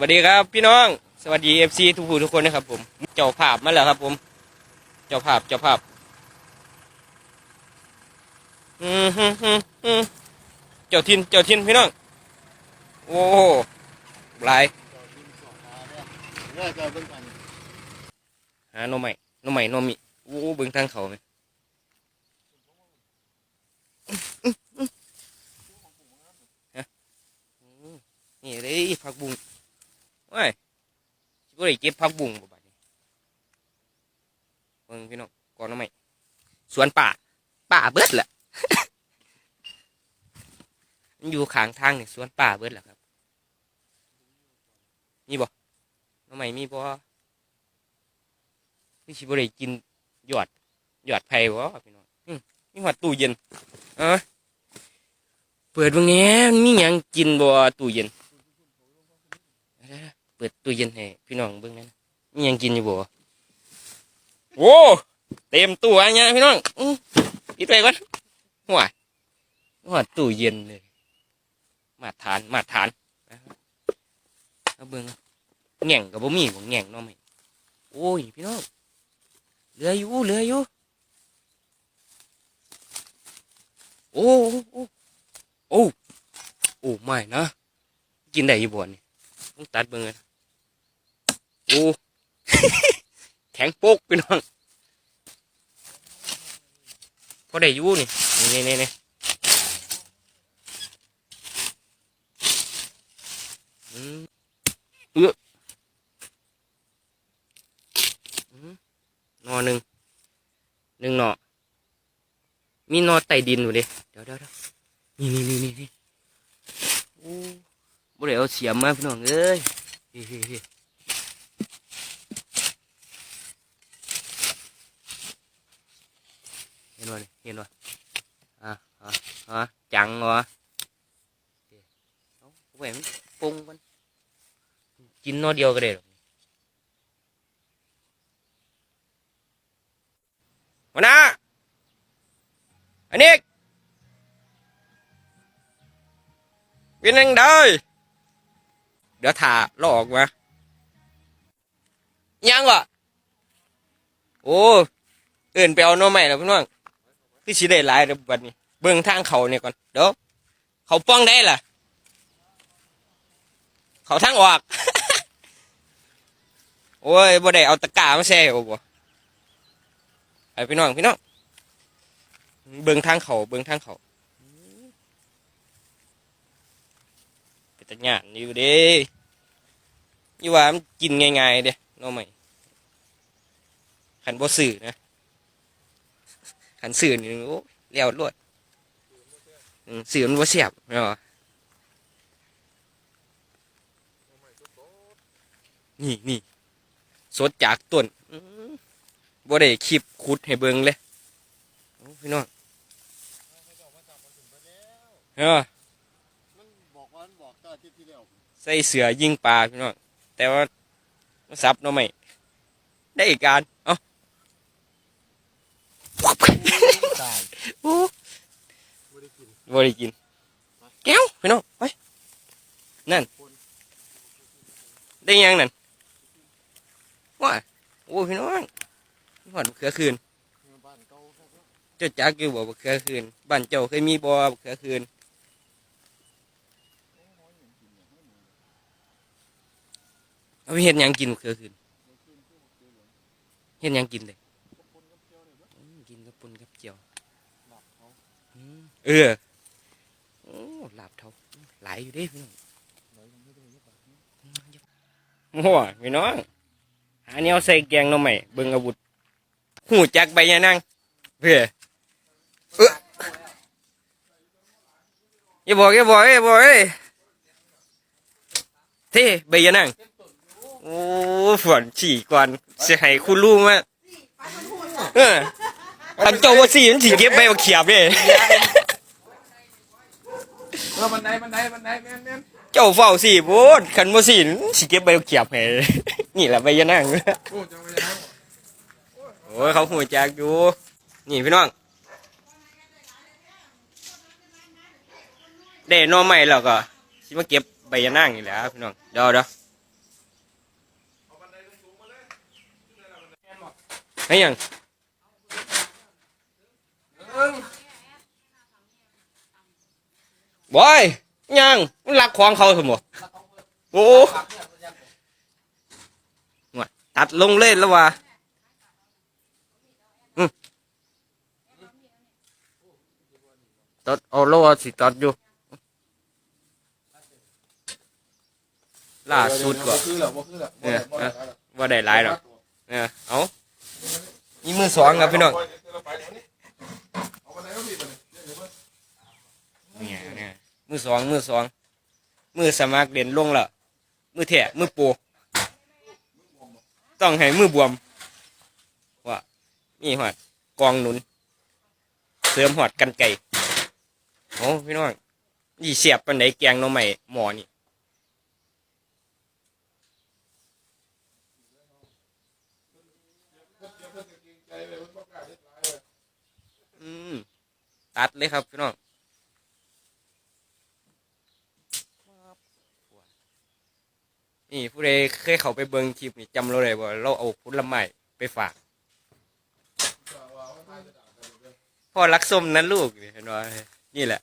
วัสดีครับพี่น้องสวัสดีเอฟซีทุกผู้ทุกคนนะครับ ผม เจ้าภาพมาแล้วครับ ผม เจ้าภาพเจ้าภาพอืมฮึฮึฮึเจ้าทินเจ้าทินพี่น้องโอ้โหหลายเรื่องจะเบิ่งกันหาโนใหม่โนใหม่โนมิโอ้เบิ่งทางเขาไหมฮะนี่เลยผักบุ้ง ได้เก็บผักบุ้งบ่บัดนี้เบิ่งพี่น้องก่อนโนใหม่สวนป่า ป่าเบิดแหละมันอยู่ข้างทางนี่สวนป่าเบิดแหละครับนี่บ่โนใหม่มีบ่พี่ชิบได้กินหยอดหยอดไผ่วะพี่น้องมีหัดตู้เย็นเออเปิดวงนี้มันมีหยังกินบ่ตู้เย็น เปิดตู้เย็นให้พี่น้องเบิ่งนอยนมียังกินอยู่บ่โอ้เต็มตู้อันเนี้ยพี่น้องอื้อปิดไปก่อนหัวหัวตู้เย็นเลย มาทานมาทานเอาเบิ่งแง่งกับบ่มีบ่แง่งเนาะไหมโอ้ยพี่น้องเหลืออยู่เหลืออยู่โอ้โอ้โอ้โอ้ไม่นะกินได้อยู่บ่นี่ต้องตัดเบิ่งเลย โอ้แข็งโป๊กพี่น้องพอได้ยู่นี่นี่นี่นี่อืมเออนอหนึ่งหนึ่งหนอมีนอไต่ดินอยู่ดิเดี๋ยวเดี๋ยวนี่นี่นี่นี่โอ้บ่ได้เอาเสียมมาพี่น้องเอ้ยเฮ้เฮ้เฮ้เห็ นวะนี่เห็นวะอะอะอะจังวะเอาแหวนปรุงมันกินนอเดียวก็ได้หรอกหัวหน้าอันนี้เป็นยังไงเดี๋ยวถ่าลอกมายังวะโอ้เอื่นไปเอาโน้อใหม่แล้วพี่น้อง พี่สิได้หลายเดี๋ยวบัดนี้ เบิ่งทางเขาเนี่ยก่อนเดี๋ยวเขาป้องได้ล่ะ เขาทางออก โอ้ยบ่ได้เอาตะกร้ามาแช่โอ้บ่ไอพี่น้องพี่น้องเบิ่งทางเขาเบิ่งทางเขาเป็นตะหยานอยู่เด้ยี่ว่ามันกินง่ายๆเด้น้องใหม่ขันบ่สื่อนะ ขันสื่อนี่โอ้เลี้ยวรวดสื่อมันบ่าเสียบเนาะนี่นี่สดจากต้นบ่ได้คลิปขุดให้เบิ่งเลยพี่น้องเออมันบอกว่ามันบอกตอนที่ที่แล้วใส่เสือยิงปลาพี่น้องแต่ว่ามันซับเนาะไม่ได้อีกการเอ้าตา โอ้ไม่ได้กินบ่ได้กินแก้วพี่น้องไปนั่น ได้ยังนั่นว้าโอ้พี่น้องหอดเขือคืนเก่าจ้าจักอยู่บ่เขือคืนบ้านเจ้าเคยมีบ่มะเขือคืนเอาไปเห็ดยังกินเขือคืนเห็ดยังกินเลยอืมกินกับปุนกับเจียว หลับเขา อืม เออโอ้ลาบเท่าหลายอยู่เด้พี่น้องไหนมันไม่ได้ยับบาทนี้โอ้โหพี่น้องหาแนวใส่แกงหน่อใหม่เบิ่งอาวุธหูจักใบยานั่งเพื่อเอออย่าบอกอย่าบอกอย่าบอกเอ้ยเท่ใบยานั่งโอ้ฝนฉี่ก่อนเสียให้คุณรู้มาเอออันเจ้าว่าสี่มันฉีเก็บใบมาเขียบเลย เออบันไดบันไดบันไดแม่นแม่นเจ้าเฝ้าสิโพดขันบ่สิสิเก็บใบเขียบให้ นี่แหละใบยะนางโอ้จังไปยังโอ้ยเขาหูจักอยู่ นี่พี่น้องเด้นอใหม่แล้วก็สิมาเก็บใบยะนางนี่แหละพี่น้องเดี๋ยวเดี๋ยวให้ยัง บอยยังมันลักของเขาสมบ่โอ้ตัดลงเลยแล้ววะตัดเอาโลสิตัดอยู่ล่าสุดก่อแล้วบ่คือแล้วบ่ได้บ่ได้แล้วว่าได้หลายหรอกเออเอานี่มือสองครับพี่น้อง เอาบันไดมาพี่บันไดเดี๋ยวเบิ่ง เนี่ยเนี่ย มือสองมือสองมือสมัครเด่นลงละมือแถะมือปูต้องให้มือบวมว่านี่หอดกองหนุน เสริมหอดกันไก่โอ้พี่น้องนี่เสียบปันไดแกงน้องใหม่หมอนี่อืมตัดเลยครับพี่น้อง ผู้ใดเคยเข้าไปเบิ่งคลิปนี่จำเราได้บ่เราเอาผลไม้ไปฝากพ่อรักส้มนั้นลูกนี่เห็นว่านี่แหละ